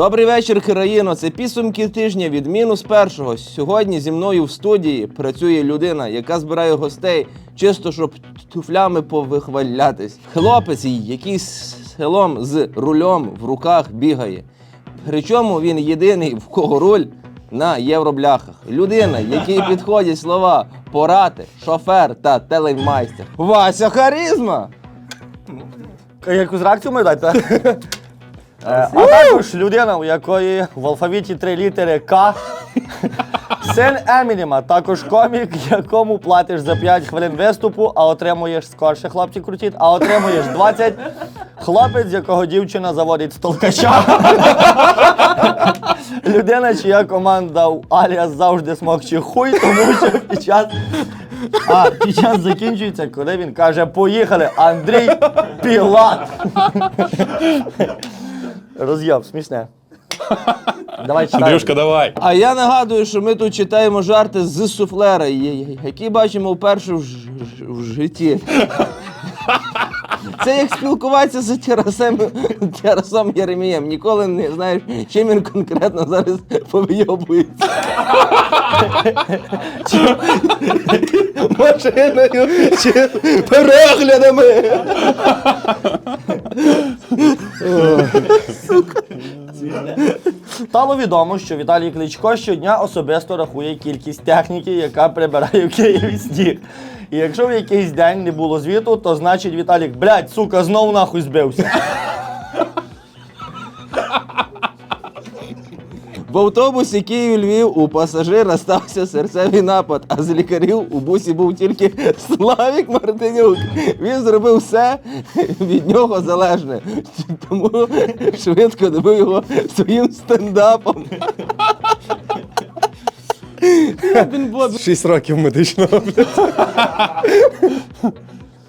Добрий вечір, країно. Це підсумки тижня від мінус першого. Сьогодні зі мною в студії працює людина, яка збирає гостей, чисто щоб туфлями повихвалятись. Хлопець, який з селом з рулем в руках бігає. Причому він єдиний, в кого руль на євробляхах. Людина, якій підходять слова порати, шофер та телемайстер. Вася Харизма! Якусь реакцію маю дати? Е, А також людина, у якої в алфавіті три літери К. Син Емінема, також комік, якому платиш за 5 хвилин виступу, а отримуєш скорше хлопці крутіть, а отримуєш 20. Хлопець, з якого дівчина заводить з толкача. Людина, чия команда в Аліас завжди смокче хуй, тому що під час. А під час закінчується, коли він каже: Поїхали, Андрій Пілат. Роз'єб, смішне. Давай читай. Андрюшка, давай. А я нагадую, що ми тут читаємо жарти з суфлера, які бачимо вперше в, ж- ж- в житті. Це як спілкуватися з Тарасем, Тарасом Єремієм. Ніколи не знаєш, чим він конкретно зараз повйобується. Чи машиною, чи переглядами. Стало відомо, що Віталій Кличко щодня особисто рахує кількість техніки, яка прибирає в Києві сніг. І якщо в якийсь день не було звіту, то значить Віталік, блядь, сука, знов нахуй збився. В автобусі Київ-Львів у пасажира стався серцевий напад, а з лікарів у бусі був тільки Славік Мартинюк. Він зробив все від нього залежне. Тому швидко добив його своїм стендапом. 6 років медичного.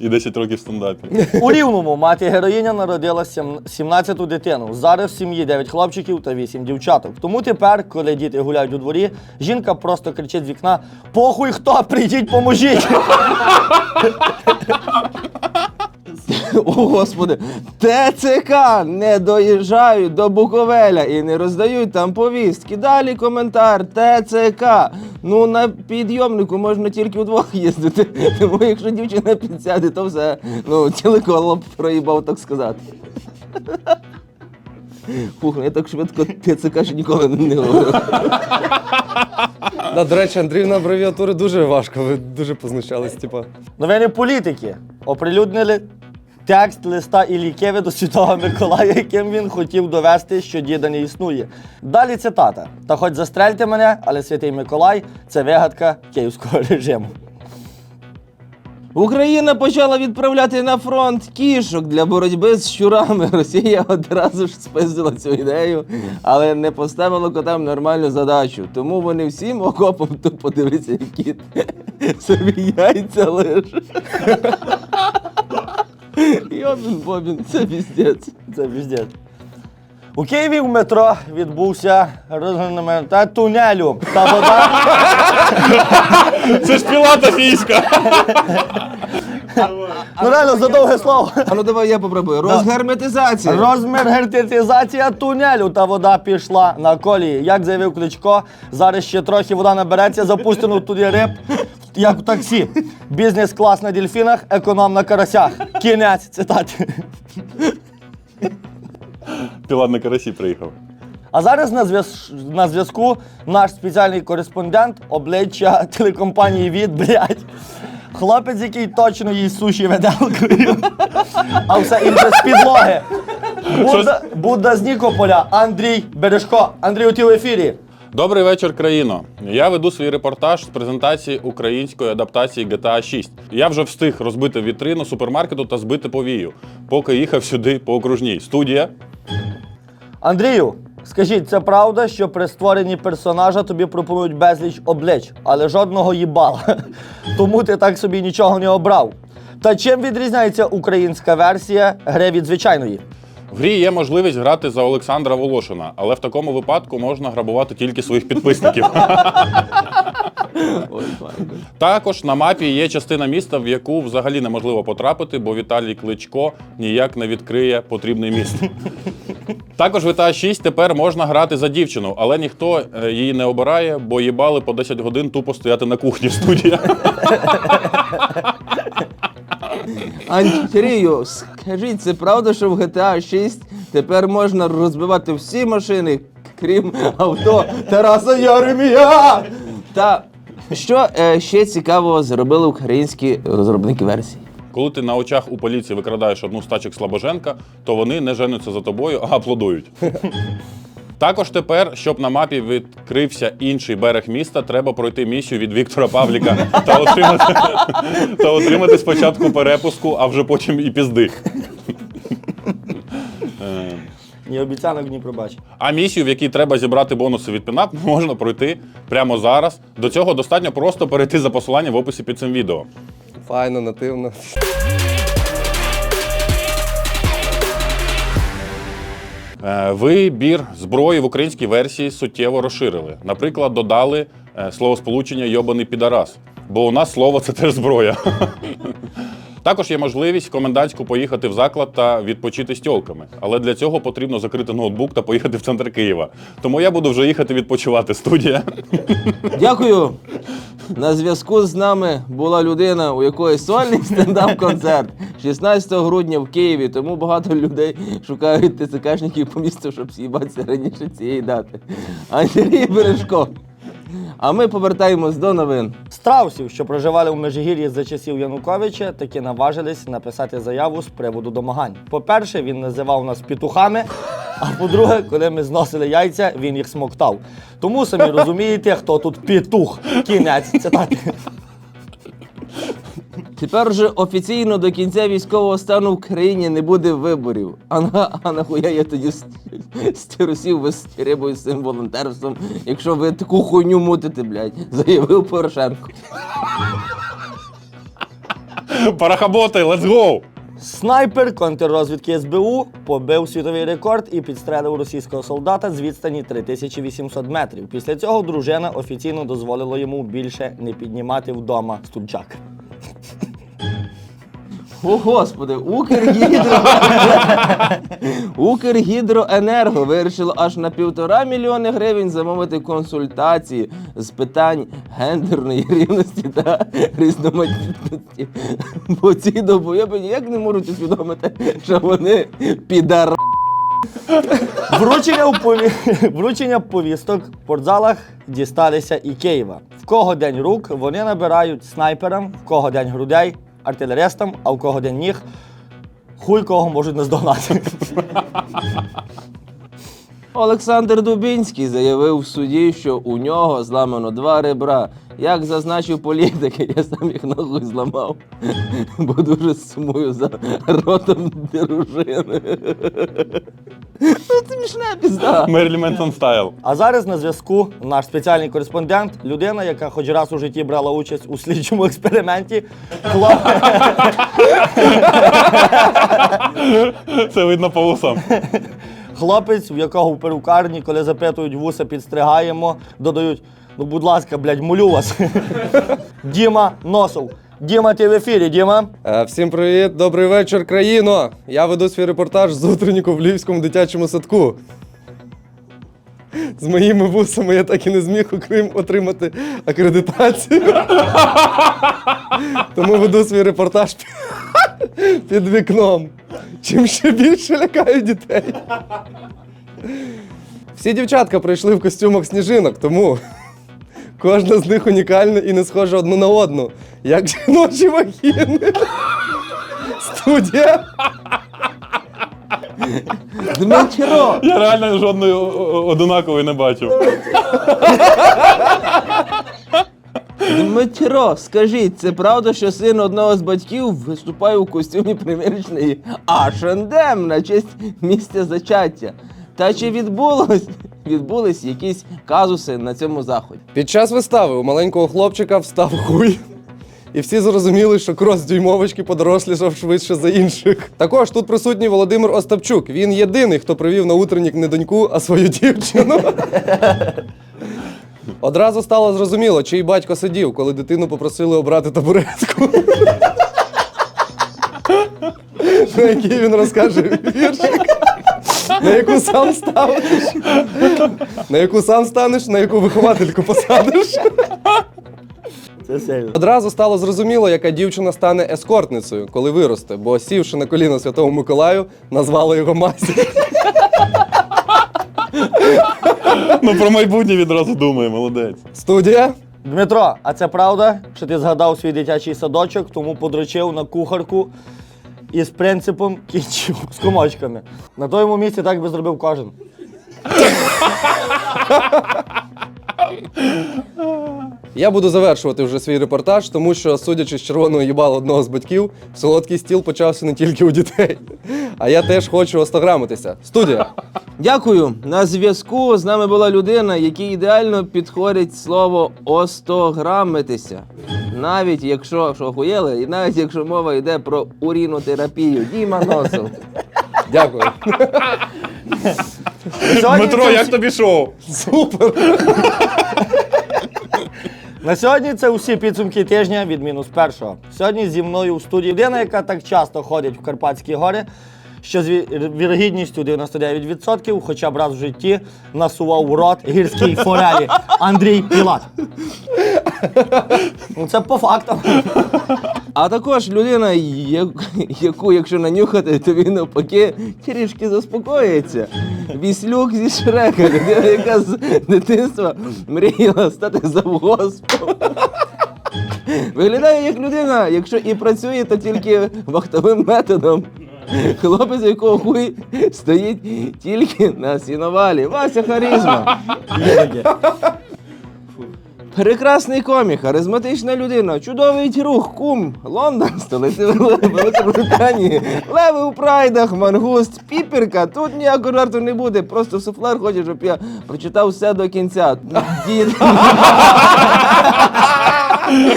І 10 років в стендапі. У Рівному мати героїня народила сім- 17-ту дитину. Зараз в сім'ї 9 хлопчиків та 8 дівчаток. Тому тепер, коли діти гуляють у дворі, жінка просто кричить з вікна: Похуй хто, прийдіть, поможіть! О, Господи, ТЦК не доїжджають до Буковеля і не роздають там повістки. Далі коментар ТЦК. Ну на підйомнику можна тільки вдвох їздити. Тому якщо дівчина підсяде, то все. Ну, ціле коло проїбав, так сказати. Фух, ну я так швидко ТЦК ще ніколи не говорив. Да, до речі, Андрій на абревіатури дуже важко. Ви дуже познущались, типа. Новини політики оприлюднили текст листа Іллікєви до Святого Миколая, яким він хотів довести, що діда не існує. Далі цитата: Та хоч застрельте мене, але святий Миколай це вигадка київського режиму. Україна почала відправляти на фронт кішок для боротьби з щурами. Росія одразу ж спиздила цю ідею, але не поставила котам нормальну задачу. Тому вони всім окопом тупо дивляться, які собі яйця лише. Йобін бобін, це піздець. Це піздець. У Києві в метро відбувся розгорнемент тунелю та вода. Це ж пілата фійська. Ну реально за довге слово. А ну давай я попробую. Розгерметизація. Розмергентизація тунелю та вода пішла на колії. Як заявив Кличко, зараз ще трохи вода набереться, запустимо туди риб, як в таксі. Бізнес-клас на дельфінах, економ на карасях. Кінець цитати. Пілат на карасі приїхав. А зараз на, зв'яз... на зв'язку наш спеціальний кореспондент обличчя телекомпанії від, блядь. Хлопець, який точно їсть суші виделкою, а все інше з підлоги. Будда, Будда з Нікополя, Андрій Бережко. Андрій, ти в ефірі. Добрий вечір, країно. Я веду свій репортаж з презентації української адаптації GTA 6. Я вже встиг розбити вітрину супермаркету та збити повію, поки їхав сюди по окружній. Студія. Андрію, скажіть, це правда, що при створенні персонажа тобі пропонують безліч облич, але жодного їбала. Тому ти так собі нічого не обрав. Та чим відрізняється українська версія гри від звичайної? В грі є можливість грати за Олександра Волошина, але в такому випадку можна грабувати тільки своїх підписників. Також на мапі є частина міста, в яку взагалі неможливо потрапити, бо Віталій Кличко ніяк не відкриє потрібний міст. Також в GTA 6 тепер можна грати за дівчину, але ніхто е, її не обирає, бо їбали по 10 годин тупо стояти на кухні студія. Андрію, скажіть, це правда, що в GTA 6 тепер можна розбивати всі машини, крім авто Тараса Яремія? Та що е, ще цікавого зробили українські розробники версії? Коли ти на очах у поліції викрадаєш одну з Слабоженка, то вони не женуться за тобою, а аплодують. Також тепер, щоб на мапі відкрився інший берег міста, треба пройти місію від Віктора Павліка та отримати, та отримати спочатку перепуску, а вже потім і пізди. Е, Ні обіцянок, ні пробач. А місію, в якій треба зібрати бонуси від пінап, можна пройти прямо зараз. До цього достатньо просто перейти за посиланням в описі під цим відео. Файно, нативно. Вибір зброї в українській версії суттєво розширили. Наприклад, додали е, словосполучення йобаний підарас, бо у нас слово це теж зброя. Також є можливість комендантську поїхати в заклад та відпочити з тьолками. Але для цього потрібно закрити ноутбук та поїхати в центр Києва. Тому я буду вже їхати відпочивати студія. Дякую. На зв'язку з нами була людина, у якої сольний стендап-концерт 16 грудня в Києві. Тому багато людей шукають ТЦКшників по місту, щоб з'їбатися раніше цієї дати. Андрій Бережко. А ми повертаємось до новин. Страусів, що проживали у Межигір'ї за часів Януковича, таки наважились написати заяву з приводу домагань. По-перше, він називав нас петухами, а по-друге, коли ми зносили яйця, він їх смоктав. Тому самі розумієте, хто тут петух. Кінець цитати. Тепер вже офіційно до кінця військового стану в країні не буде виборів. А, на, а нахуя я тоді з- стирусів вистрибую з цим волонтерством, якщо ви таку хуйню мутите, блядь, заявив Порошенко. Парахаботи, let's go! Снайпер контррозвідки СБУ побив світовий рекорд і підстрелив російського солдата з відстані 3800 метрів. Після цього дружина офіційно дозволила йому більше не піднімати вдома стульчак. О, господи, Укргідро. Укргідроенерго вирішило аж на півтора мільйони гривень замовити консультації з питань гендерної рівності та різноманітності. Бо ці добойоби ніяк не можуть усвідомити, що вони підар. Вручення, пові... Вручення повісток в спортзалах дісталися і Києва. В кого день рук вони набирають снайперам, в кого день грудей, артилеристам, а в кого день ніг. Хуй кого можуть наздогнати. Олександр Дубінський заявив в суді, що у нього зламано два ребра. Як зазначив політик, я сам їх нахуй зламав, бо дуже сумую за ротом дружини. Ну, це мішна пізда. Мерлі Менсон стайл. А зараз на зв'язку наш спеціальний кореспондент, людина, яка хоч раз у житті брала участь у слідчому експерименті. Хлоп... Це видно по усам. Хлопець, в якого в перукарні, коли запитують вуса, підстригаємо, додають: ну, будь ласка, блядь, молю вас. Діма Носов. Діма, ти в ефірі, Діма. Е, Всім привіт, добрий вечір, країно! Я веду свій репортаж з утренніку в Львівському дитячому садку. З моїми вусами я так і не зміг, окрім отримати акредитацію. Тому веду свій репортаж пі- під вікном. Чим ще більше лякаю дітей. Всі дівчатка прийшли в костюмах сніжинок, тому кожна з них унікальна і не схожа одну на одну, як жіночі вагіни. Студія. Дмитро! Я реально жодної о- о- одинакової не бачив. Дмитро, скажіть, це правда, що син одного з батьків виступає у костюмі примірочної H&M на честь місця зачаття? Та чи відбулось, відбулись якісь казуси на цьому заході? Під час вистави у маленького хлопчика встав хуй. І всі зрозуміли, що крос дюймовочки подорослішав швидше за інших. Також тут присутній Володимир Остапчук. Він єдиний, хто привів на утреннік не доньку, а свою дівчину. Одразу стало зрозуміло, чий батько сидів, коли дитину попросили обрати табуретку. На який він розкаже віршик. На яку сам станеш. На яку сам станеш, на яку виховательку посадиш. Це сильно. Одразу стало зрозуміло, яка дівчина стане ескортницею, коли виросте, бо сівши на коліно Святому Миколаю, назвала його Масі. Ну про майбутнє відразу думає, молодець. Студія. Дмитро, а це правда, що ти згадав свій дитячий садочок, тому подручив на кухарку із принципом кінчив з комочками. На тому місці так би зробив кожен. Я буду завершувати вже свій репортаж, тому що, судячи з червоного їбала одного з батьків, солодкий стіл почався не тільки у дітей. А я теж хочу остаграмитися. Студія. Дякую. На зв'язку з нами була людина, якій ідеально підходить слово остограмитися. Навіть якщо що охуєли, і навіть якщо мова йде про урінотерапію. Діма Носов. Дякую. Сьогодні Дмитро, це як всі- тобі шоу? Супер. На сьогодні це усі підсумки тижня від мінус першого. Сьогодні зі мною у студії людина, яка так часто ходить в Карпатські гори, що з ві- вірогідністю 99% хоча б раз в житті насував в рот гірській форелі Андрій Пілат. Ну це по фактам. А також людина, яку, якщо нанюхати, то він навпаки трішки заспокоїться. Віслюк зі Шрека, людина, яка з дитинства мріяла стати завгоспом. Виглядає як людина, якщо і працює, то тільки вахтовим методом. Хлопець, якого хуй стоїть тільки на сіновалі. Вася харизма. Прекрасний комік, харизматична людина, чудовий рух, кум, Лондон, столиця Великобританії, леви у прайдах, мангуст, піперка. Тут ніякого жарту не буде. Просто суфлер хоче, щоб я прочитав все до кінця. Дід,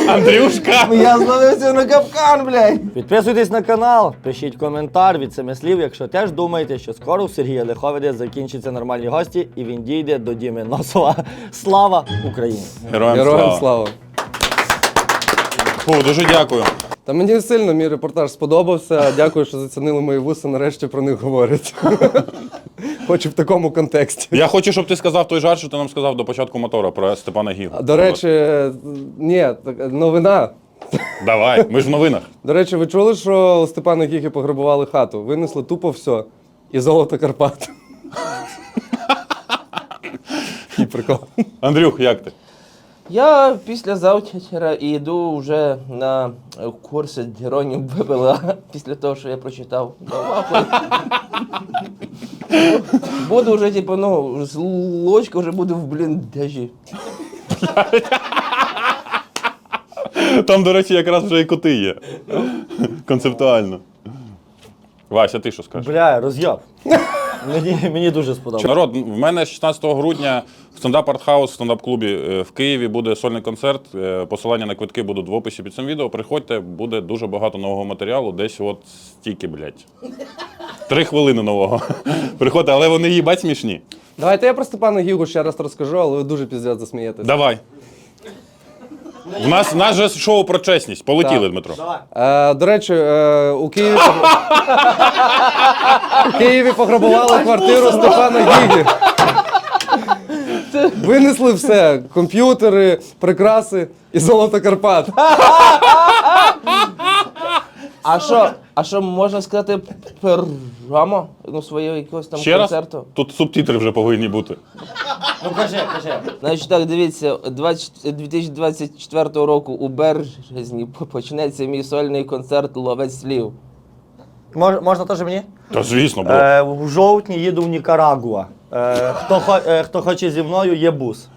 Андрюшка! я зловився на капкан, блядь. Підписуйтесь на канал, пишіть коментар від семи слів, якщо теж думаєте, що скоро у Сергія Лиховиде закінчаться нормальні гості і він дійде до Діми Носова. Слава Україні! Героям, Героям слава. слава. Фу, дуже дякую. Та мені сильно мій репортаж сподобався. Дякую, що зацінили мої вуси. Нарешті про них говорять. Хочу в такому контексті. Я хочу, щоб ти сказав той жарт, що ти нам сказав до початку мотора про Степана Гігу. До речі, ні, так, новина. Давай, ми ж в новинах. До речі, ви чули, що у Степана Гіги пограбували хату? Винесли тупо все. І золото Карпат. І прикол. Андрюх, як ти? Я після завтра йду вже на курси дронів БПЛА після того, що я прочитав. Ну, нахуй. Буду вже, типу, ну, з лочка вже буду в бліндажі. Там, до речі, якраз вже і коти є. Концептуально. Вася, ти що скажеш? Бля, роз'єб. Мені, мені дуже сподобалося. Народ, в мене 16 грудня в стендап артхаус в стендап-клубі е, в Києві буде сольний концерт. Е, Посилання на квитки будуть в описі під цим відео. Приходьте, буде дуже багато нового матеріалу. Десь от стільки, блядь. Три хвилини нового. Приходьте, але вони їбать смішні. Давайте я про Степана Гігу ще раз розкажу, але ви дуже піздець засмієтесь. Давай. В нас, у нас же шоу про чесність. Полетіли, Так. Дмитро. Е, до речі, е, у Києві у Києві пограбували квартиру Степана Гіги. Винесли все: комп'ютери, прикраси і золото Карпат. А що, а що можна сказати програму ну, свого якогось там Ще раз? концерту? Тут субтитри вже повинні бути. Ну кажи, кажи. Значить так, дивіться, 20 2024 року у березні почнеться мій сольний концерт Ловець слів. Мож, можна теж мені? Та звісно, бро. Е, в жовтні їду в Нікарагуа. Е, хто, хо, е, хто хоче зі мною, є бус.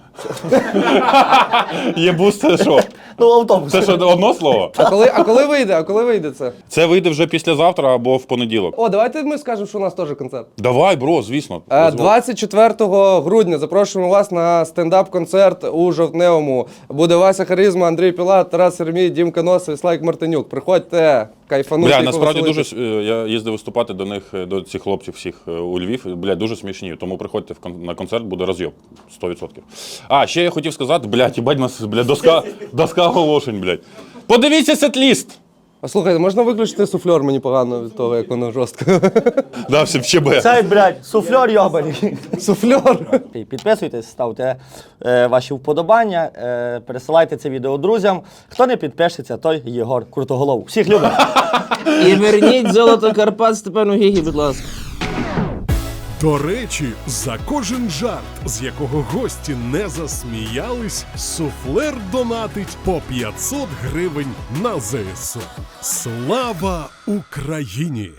Є бус, це що? Ну, автобус. Це що одно слово? А коли, а коли вийде? А коли вийде це? Це вийде вже післязавтра або в понеділок. О, давайте ми скажемо, що у нас теж концерт. Давай, бро, звісно. Е, Дозволь. 24 грудня запрошуємо вас на стендап-концерт у Жовтневому. Буде Вася Харизма, Андрій Пілат, Тарас Сермій, Дімка Носов, Слайк Мартинюк. Приходьте, кайфанути. Бля, і насправді дуже е, я їздив виступати до них е, до цих хлопців всіх е, у Львів. Бля, дуже смішні. Тому приходьте в кон- на концерт, буде розйоб 100%. А, ще я хотів сказати, блядь, їбать нас, блядь, доска, доска оголошень, блядь. Подивіться сетліст! А слухайте, можна виключити суфльор мені погано від того, як воно жорстко. Да, все, ще Б. Цей, блядь, суфльор йобаний. Суфльор. Підписуйтесь, ставте е, ваші вподобання, е, пересилайте це відео друзям. Хто не підпишеться, той Єгор Крутоголов. Всіх любимо. І верніть золото Карпат Степану Гігі, будь ласка. До речі, за кожен жарт, з якого гості не засміялись, суфлер донатить по 500 гривень на ЗСУ. Слава Україні!